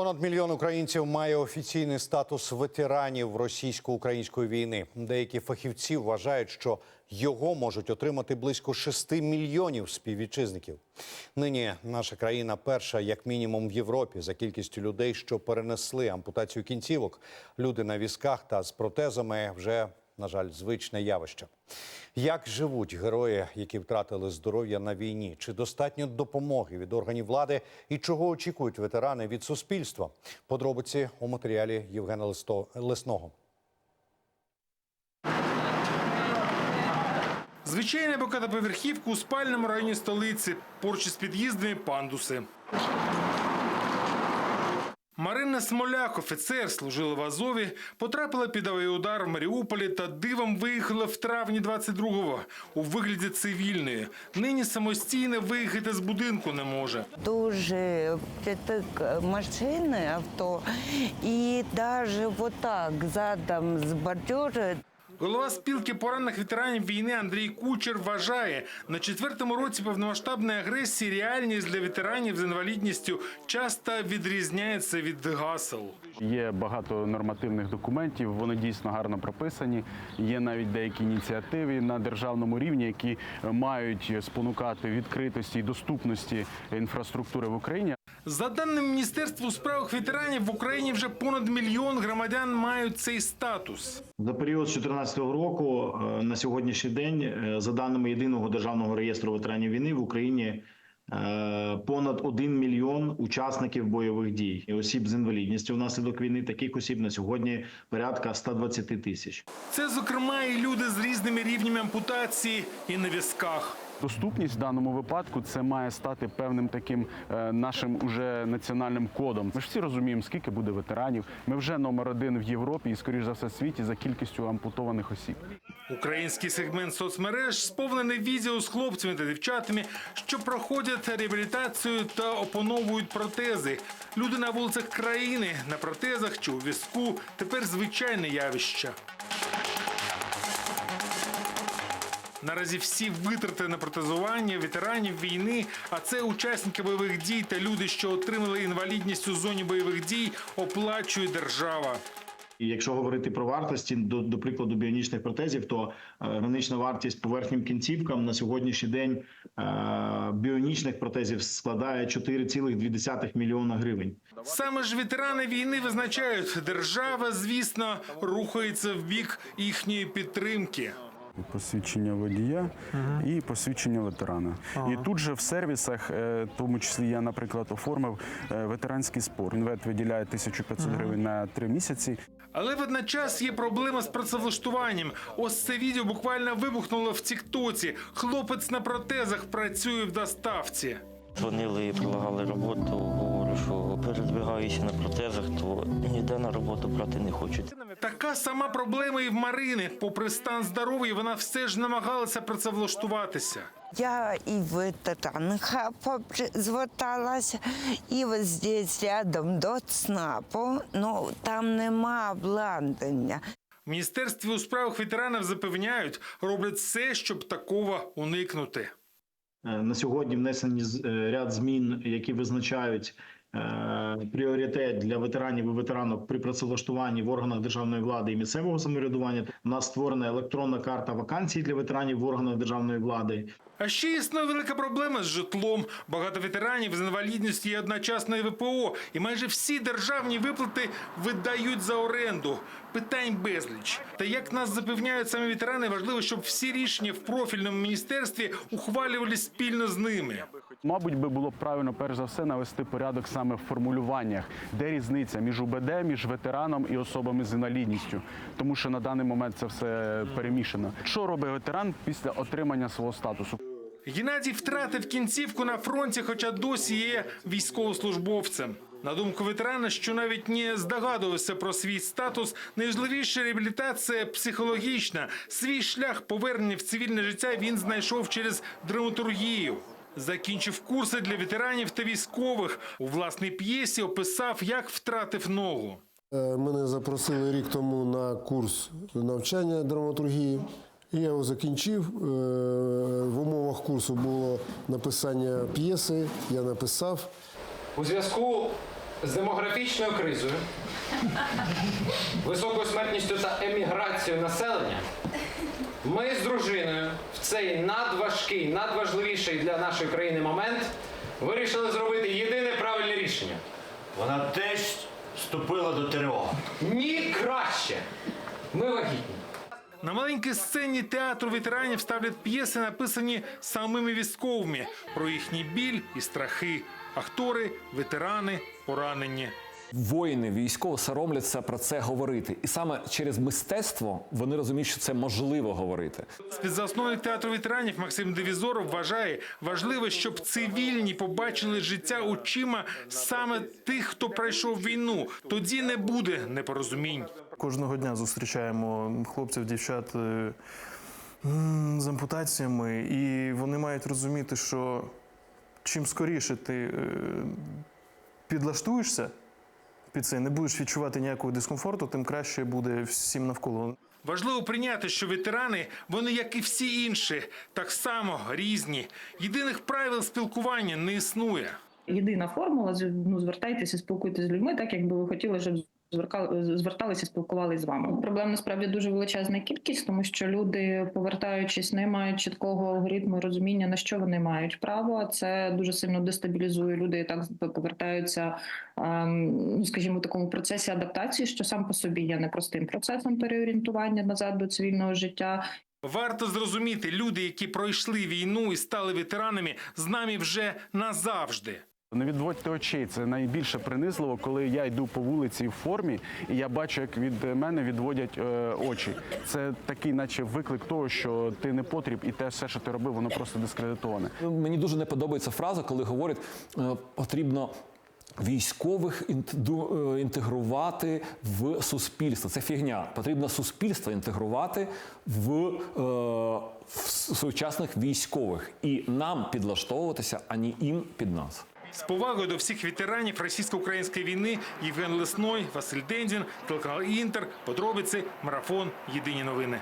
Понад мільйон українців має офіційний статус ветеранів російсько-української війни. Деякі фахівці вважають, що його можуть отримати близько 6 мільйонів співвітчизників. Нині наша країна перша, як мінімум, в Європі за кількістю людей, що перенесли ампутацію кінцівок. Люди на візках та з протезами вже на жаль, звичне явище. Як живуть герої, які втратили здоров'я на війні? Чи достатньо допомоги від органів влади і чого очікують ветерани від суспільства? Подробиці у матеріалі Євгена Лесного. Звичайна багатоповерхівка у спальному районі столиці, поруч із під'їздами пандуси. Марина Смоляк, офіцер, служила в Азові, потрапила під авіаудар в Маріуполі та дивом виїхала в травні 22-го у вигляді цивільної. Нині самостійно виїхати з будинку не може. дуже п'ятик машини, авто, і навіть отак задом з бордюра Голова спілки поранених ветеранів війни Андрій Кучер вважає, на четвертому році повномасштабної агресії реальність для ветеранів з інвалідністю часто відрізняється від гасел. Є багато нормативних документів, вони дійсно гарно прописані. Є навіть деякі ініціативи на державному рівні, які мають спонукати відкритості і доступності інфраструктури в Україні. За даними Міністерства у справах ветеранів, в Україні вже понад мільйон громадян мають цей статус. За період з 2014 року е, на сьогоднішній день, е, за даними єдиного державного реєстру ветеранів війни в Україні. е, Понад 1 мільйон учасників бойових дій і осіб з інвалідністю внаслідок війни. Таких осіб на сьогодні порядка 120 тисяч. Це, зокрема, і люди з різними рівнями ампутації і на візках. Доступність в даному випадку це має стати певним таким е, нашим уже національним кодом. Ми ж всі розуміємо, скільки буде ветеранів. Ми вже номер один в Європі і, скоріш за все, в світі за кількістю ампутованих осіб. Український сегмент соцмереж сповнений відео з хлопцями та дівчатами, що проходять реабілітацію та опановують протези. Люди на вулицях країни на протезах чи у візку тепер звичайне явище. Наразі всі витрати на протезування ветеранів війни, а це учасники бойових дій та люди, що отримали інвалідність у зоні бойових дій, оплачує держава. І якщо говорити про вартості, до, до прикладу біонічних протезів, то е, гранична вартість по верхнім кінцівкам на сьогоднішній день е, біонічних протезів складає 4,2 мільйона гривень. Саме ж ветерани війни визначають, держава, звісно, рухається в бік їхньої підтримки. Посвідчення водія і посвідчення ветерана. І тут же в сервісах, е, в тому числі я, наприклад, оформив е, ветеранський спор. Інвет виділяє 1500 гривень на три місяці. Але водночас є проблема з працевлаштуванням. Ось це відео буквально вибухнуло в Тіктоці. Хлопець на протезах працює в доставці. Дзвонили і предлагали роботу. Говорю, на протезах, то ніде на роботу брати не хочуть. Така сама проблема і в Марини. Попри стан здоров'я, вона все ж намагалася працевлаштуватися. Я і в ветеранха зверталася, і ось здесь рядом до ЦНАПу, ну там нема обладнання. В міністерстві у справах ветеранів запевняють, роблять все, щоб такого уникнути. Е, На сьогодні внесені е, ряд змін, які визначають пріоритет для ветеранів і ветеранок при працевлаштуванні в органах державної влади і місцевого самоврядування. У нас створена електронна карта вакансій для ветеранів в органах державної влади. А ще існує велика проблема з житлом. Багато ветеранів з інвалідністю є одночасно і ВПО, і майже всі державні виплати видають за оренду. Питань безліч. Та як нас запевняють самі ветерани, важливо, щоб всі рішення в профільному міністерстві ухвалювали спільно з ними. Мабуть, би було правильно перш за все навести порядок саме в формулюваннях, де різниця між УБД, між ветераном і особами з інвалідністю, тому що на даний момент це все перемішано. Що робить ветеран після отримання свого статусу? Геннадій втратив кінцівку на фронті, хоча досі є військовослужбовцем. На думку ветерана, що навіть не здогадувався про свій статус, найважливіша реабілітація психологічна. Свій шлях повернення в цивільне життя він знайшов через драматургію. Закінчив курси для ветеранів та військових. У власній п'єсі описав, як втратив ногу. Е, Мене запросили рік тому на курс навчання драматургії. Я його закінчив. Е, В умовах курсу було написання п'єси. Я написав. У зв'язку з демографічною кризою, високою смертністю та еміграцією населення, ми з дружиною в цей надважкий, надважливіший для нашої країни момент вирішили зробити єдине правильне рішення. Вона теж вступила до ТРО. Ні краще. Ми вагітні. На маленькій сцені театру ветеранів ставлять п'єси, написані самими військовими про їхній біль і страхи. Актори, ветерани, поранені. Воїни військово соромляться про це говорити, і саме через мистецтво вони розуміють, що це можливо говорити. Співзасновник театру ветеранів Максим Девізоров вважає важливо, щоб цивільні побачили життя очима саме тих, хто пройшов війну. Тоді не буде непорозумінь. Кожного дня зустрічаємо хлопців, дівчат е, з ампутаціями, і вони мають розуміти, що чим скоріше ти е, підлаштуєшся під це, не будеш відчувати ніякого дискомфорту, тим краще буде всім навколо. Важливо прийняти, що ветерани, вони, як і всі інші, так само різні. Єдиних правил спілкування не існує. єдина формула ну, звертайтеся, спілкуйтесь з людьми, так якби ви хотіли, щоб зверталися, спілкувалися з вами. Проблем насправді дуже величезна кількість, тому що люди, повертаючись, не мають чіткого алгоритму розуміння, на що вони мають право. Це дуже сильно дестабілізує людей. Так повертаються, ем, ну скажімо, в такому процесі адаптації, що сам по собі є непростим процесом переорієнтування назад до цивільного життя. Варто зрозуміти, люди, які пройшли війну і стали ветеранами, з нами вже назавжди. Не відводьте очей. Це найбільше принизливо, коли я йду по вулиці в формі, і я бачу, як від мене відводять е, очі. Це такий, наче виклик того, що ти не потріб, і те все, що ти робив, воно просто дискредитоване. Мені дуже не подобається фраза, коли говорять, е, потрібно. Військових е, інтегрувати в суспільство. Це фігня. Потрібно суспільство інтегрувати в, е, в сучасних військових і нам підлаштовуватися, ані їм під нас. З повагою до всіх ветеранів російсько-української війни Євген Лесной, Василь Дендін, телеканал Інтер, подробиці, марафон, єдині новини.